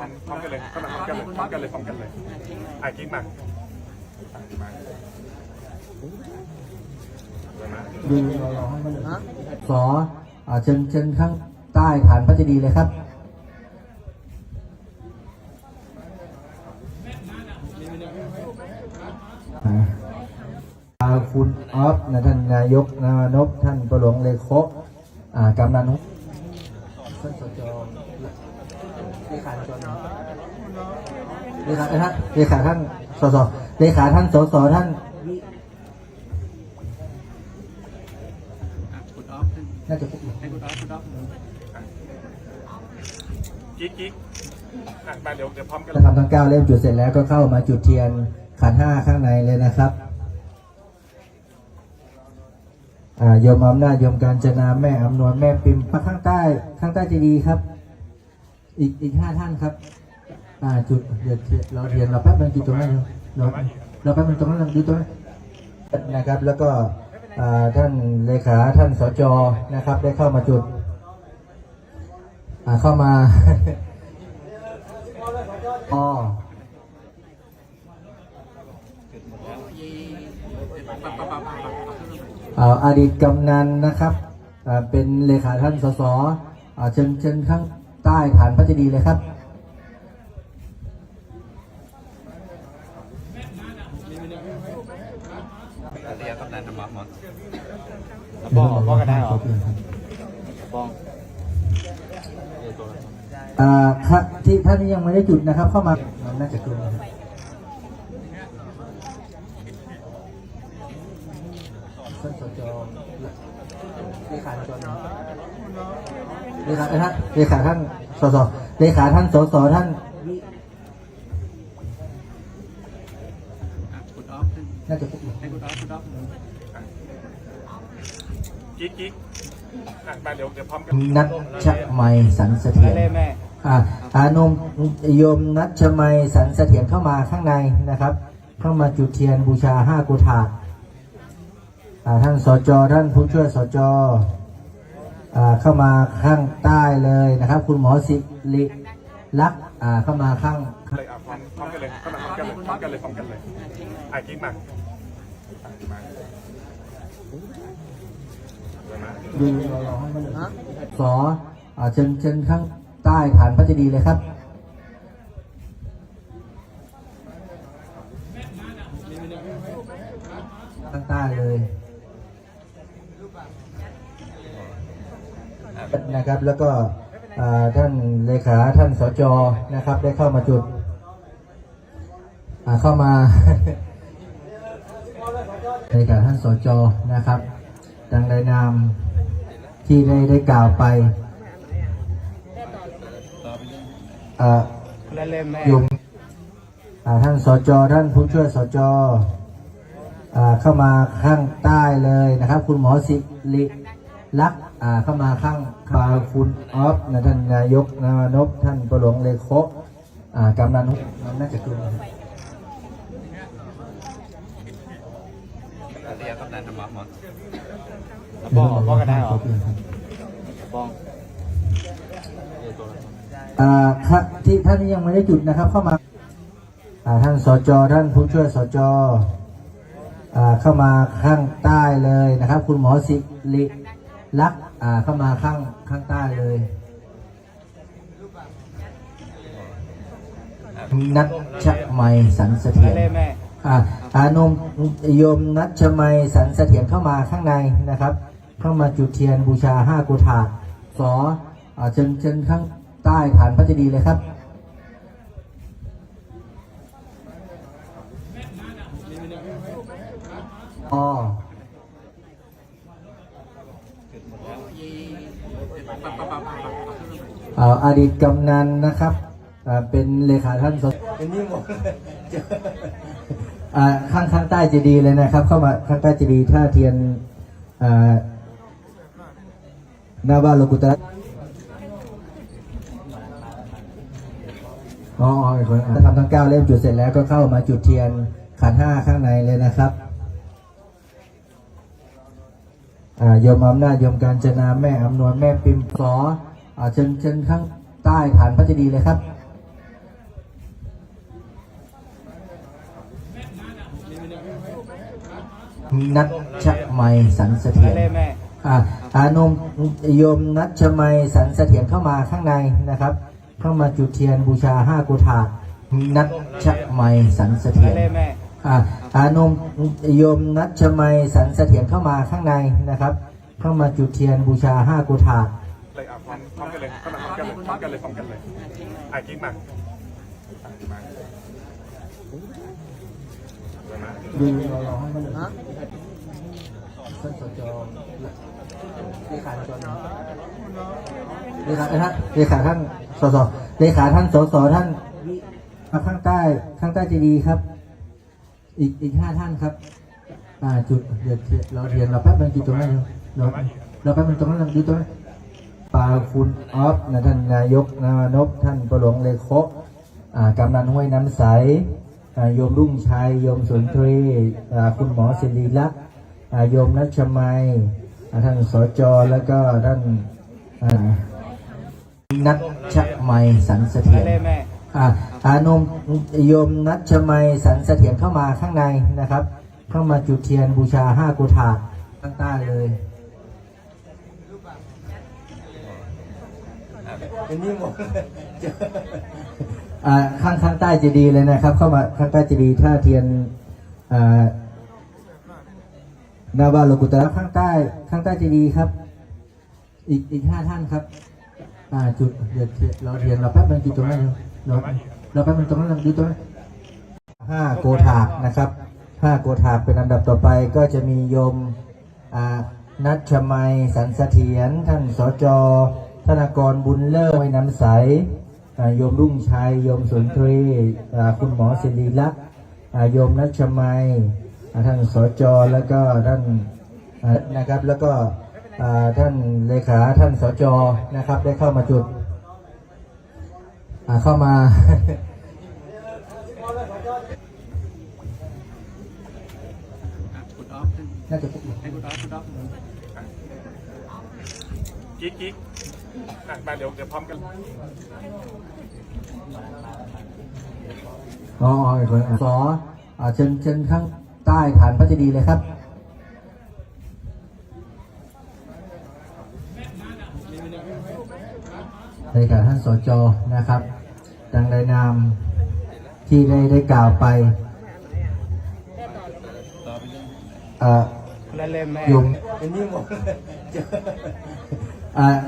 ร้อมพร้อมกันเลยพร้อมกันเลยพร้อมกันเลยพร้อมกันเลยอะกิ๊กมาดูขออ่าเชิญเชิญข้างใต้ฐานพระเจดีย์เลยครับอาคุณออฟนะท่านนายกนานพท่านประหลวงเลโคอ่ากำนันนุท่านสจ เลขาจนเลขาท่านเลขาท่านสสเลขาท่านสสท่านน่าจะพูดกิ๊กกิ๊กมาเดี๋ยวเดี๋ยวพร้อมกันถ้าทำทั้งเก้าเล่มจุดเสร็จแล้วก็เข้ามาจุดเทียนขันห้าข้างในเลยนะครับโยมอำนาจโยมการจนาแม่อำนวยแม่ปิมมาข้างใต้ข้างใต้จะดีครับ อีกอีกห้าท่านครับ อ่าจุดเดี๋ยวเทียนเราเทียนเราแป๊บนึงจุดตรงนั้นเราเราแป๊บนึงตรงนั้นดูตรงนั้นนะครับ แล้วก็อ่าท่านเลขาท่านสจนะครับ ได้เข้ามาจุดอ่าเข้ามาอ๋ออ่าอดีตกำนันนะครับอ่าเป็นเลขาท่านสสอ่าเชิญเชิญข้าง ต้ฐานพระเจดีย์เลยครับเรียกกำนันทำหมอหมดบ้องบ้องกันได้หรอบ้องอ่าครับที่ท่านนี้ยังไม่ได้จุดนะครับ เข้ามามันน่าจะเกินนะครับท่านสจเลขาจน เลขาท่านเลขาท่านสสเลขาท่านสสท่านน่าจะพบอยู่กิ๊กกิ๊กอะมาเดี๋ยวเดี๋ยวพร้อมกันนัชมัยสันเสถียรอ่าอานมโยมนัชมัยสันเสถียรเข้ามาข้างในนะครับ เข้ามาจุดเทียนบูชาห้ากุฏาท่านสจท่านผู้ช่วยสจ เข้ามาข้างใต้เลยนะครับ คุณหมอสิริลักษณ์อ่าเข้ามาข้างเลยอะพร้อมพร้อมกันเลยพร้อมกันเลยพร้อมกันเลยพร้อมกันเลยไอ้กิ๊กมาดูรออ่าเชิญเชิญข้างใต้ฐานพระเจดีย์เลยครับ ข้างใต้เลย นะครับ แล้วก็ท่านเลขาท่านสจนะครับ ได้เข้ามาจุดเข้ามาเลขาท่านสจนะครับดังในนามที่ได้ได้กล่าวไปอ่าเล่เล่แม่โยมอ่ท่านสจท่านผู้ช่วยสจอ่าเข้ามาข้างใต้เลยนะครับ คุณหมอสิริลักษ เข้ามาข้างคาคุณออฟนะท่านนายกนานพท่านประหลวงเลโคอ่ากำนันนุนน่าจะเกินะครับเรียกกำนันทำหมอหมดบ้องบ้องกันได้หรอบ้องอ่าครับที่ท่านนี้ยังไม่ได้จุดนะครับ เข้ามาท่านสจท่านผู้ช่วยสจเข้ามาข้างใต้เลยนะครับ คุณหมอสิริลักษ อ่าเข้ามาข้างข้างใต้เลย นัชมัยสันเสถียรเล่แม่อ่าอานมโยมนัชมัยสันเสถียรเข้ามาข้างในนะครับ เข้ามาจุดเทียนบูชาห้ากุฏาขออ่าเชิญเชิญข้างใต้ฐานพระเจดีย์เลยครับอ๋อ อ่าอดีตกำนันนะครับเป็นเลขาท่านสเป็นนี่หมดข้างข้างใต้เจดีเลยนะครับ เข้ามาข้างใต้เจดีท่าเทียนหน้าบ้านโลกุตระอ๋ออีกคนอะทำทั้งเก้าเล่มจุดเสร็จแล้วก็เข้ามาจุดเทียนขันห้าข้างในเลยนะครับอ่ายมอำนาจยมการจนาแม่อำนวยแม่ปิมขอ เชิญเชิญข้างใต้ฐานพระเจดีย์เลยครับนัชมัยสันเสถียรอานมโยมนัชมัยสันเสถียรเข้ามาข้างในนะครับ เข้ามาจุดเทียนบูชาห้ากุธานัชมัยสันเสถียรอานมโยมนัชมัยสันเสถียรเข้ามาข้างในนะครับ เข้ามาจุดเทียนบูชาห้ากุธา ร้อมพร้อมกันเลยพร้อมกันเลยพร้อมกันเลยพร้อมกันเลยอะกิ๊กมามาดูเราลอให้มันท่านสจเลขาจนเลขาท่านเลขาท่านสสเลขาท่านสสท่านมาข้างใต้ข้างใต้เจดีครับ อีกอีกห้าท่านครับอ่าจุดเดี๋ยวเทียนเราเทียนเราแป๊บนึงจุดตรงนั้นเราเราแป๊บนึงตรงนั้นเราดูตรงนั้นาคุณออฟนะท่านนายกนานพท่านประหลวงเลโคกำนันห้วยน้ำใสโยมรุ่งชัยโยมสุนทรีคุณหมอศิริลักษ์โยมนัชมัยท่านสจแล้วก็ท่านนัชมัยสันเสถียรอานมโยมนัชมัยสันเสถียรเข้ามาข้างในนะครับ เข้ามาจุดเทียนบูชาห้ากุฏาข้างใต้เลย เป็นนี่หมดอ่าข้างข้างใต้เจะดีย์เลยนะครับ เข้ามาข้างใต้เจะดีย์ท่าเทียนอ่านาบาโลกุตระข้างใต้ ข้างใต้เจะดีย์ครับ อีกอีกห้าท่านครับ อ่าจุดเดี๋ยวเราเทียนเราแป๊บนึงจุดตรงนั้นเราเราแป๊บนึงตรงนั้นเราดูตรงนั้นห้าโกถากนะครับห้าโกถากเป็นอันดับต่อไปก็จะมีโยมนัชมัยสันเสถียรท่านสจ ธนากรบุญเลิศไว้น้ำใสอ่าโยมรุ่งชัยโยมสุนทรีอ่าคุณหมอศิริลักษณ์อ่าโยมนัชมัยอ่าท่านสจแล้วก็ท่านอ่านะครับแล้วก็อ่าท่านเลขาท่านสจนะครับ ได้เข้ามาจุดอ่าเข้ามาน่าจะพบอยู่กิ๊กกิ๊ก อะมาเดี๋ยวเดี๋ยวพร้อมกันอ๋ออีกคนอะสออ่าเชิญเชิญข้างใต้ฐานพระเจดีย์เลยครับ ในการท่านสจนะครับ ดังในนามที่ได้ได้กล่าวไปเอ่อเล่เล่แม่โยม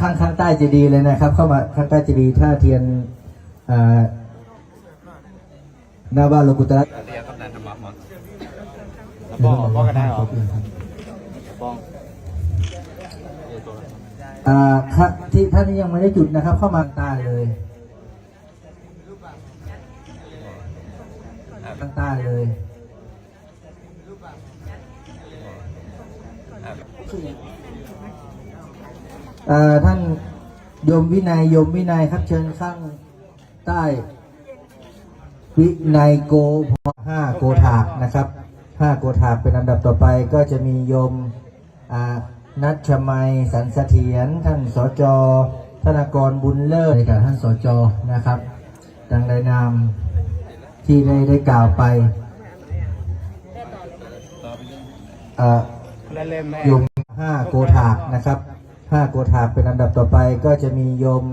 ข้างข้างใต้เจดีย์เลยนะครับ เข้ามาข้างใต้เจดีย์ท่าเทียนหน้าบ้านโลกุตระเรียกกำนันธรรมะหมดแล้วป้องป้องกันได้หรอป้องครับที่ท่านนี้ยังไม่ได้จุดนะครับ เข้ามาใต้เลยข้างใต้เลย ท่านโยมวินัยโยมวินัยครับเชิญข้างใต้ วินัยโกพห้าโกถากนะครับห้าโกถากเป็นอันดับต่อไปก็จะมีโยมอ่านัชมัยสันเสถียรท่านสจธนากรบุญเลิศในการท่านสจนะครับดังในนามที่ได้ได้กล่าวไปอ่าเล่เล่แม่โยมห้าโกถากนะครับ ห้าโกถากเป็นอันดับต่อไปก็จะมีโยม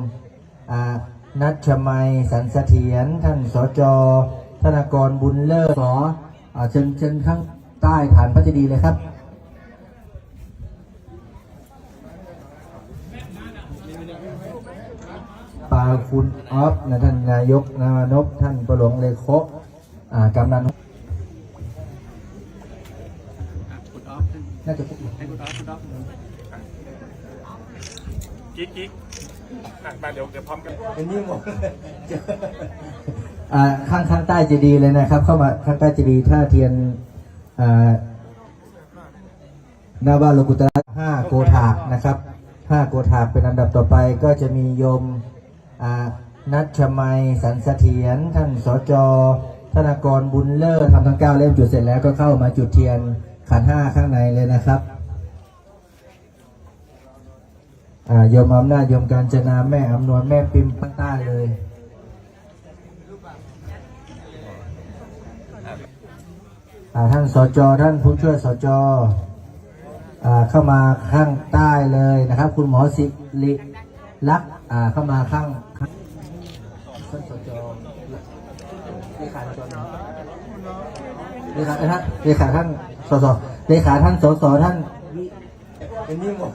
อ่านัชมัยสันเสถียรท่านสจธนากรบุญเลิศสออ่าเชิญเชิญข้างใต้ฐานพระเจดีย์เลยครับปาคุณออฟนะท่านนายกนานพท่านประหลวงเลโคอ่ากำนันน่าจะพบอยู่ กิ๊กกิ๊กอะมาเดี๋ยวเดี๋ยวพร้อมกันเป็นนี่หมดอ่าข้างข้างใต้เจดีย์เลยนะครับ เข้ามาข้างใต้เจดีย์ท่าเทียนอ่าหน้าบ้านโลกุตระห้าโกถากนะครับห้าโกถากเป็นอันดับต่อไปก็จะมีโยมอ่านัชมัยสันเสถียรท่านสจธนากรบุญเลิศทำทั้งเก้าเล่มจุดเสร็จแล้วก็เข้ามาจุดเทียนขันห้าข้างในเลยนะครับ อ่า โยมอำนาจโยมการจนาแม่อำนวยแม่ปิมข้าใต้เลยท่านสจท่านผู้ช่วยสจเข้ามาข้างใต้เลยนะครับ คุณหมอสิริลักษ์เข้ามาข้างท่านสจเลขาสจเลขาท่านเลขาท่านสสเลขาท่านสสท่านเอ็นนี่หมด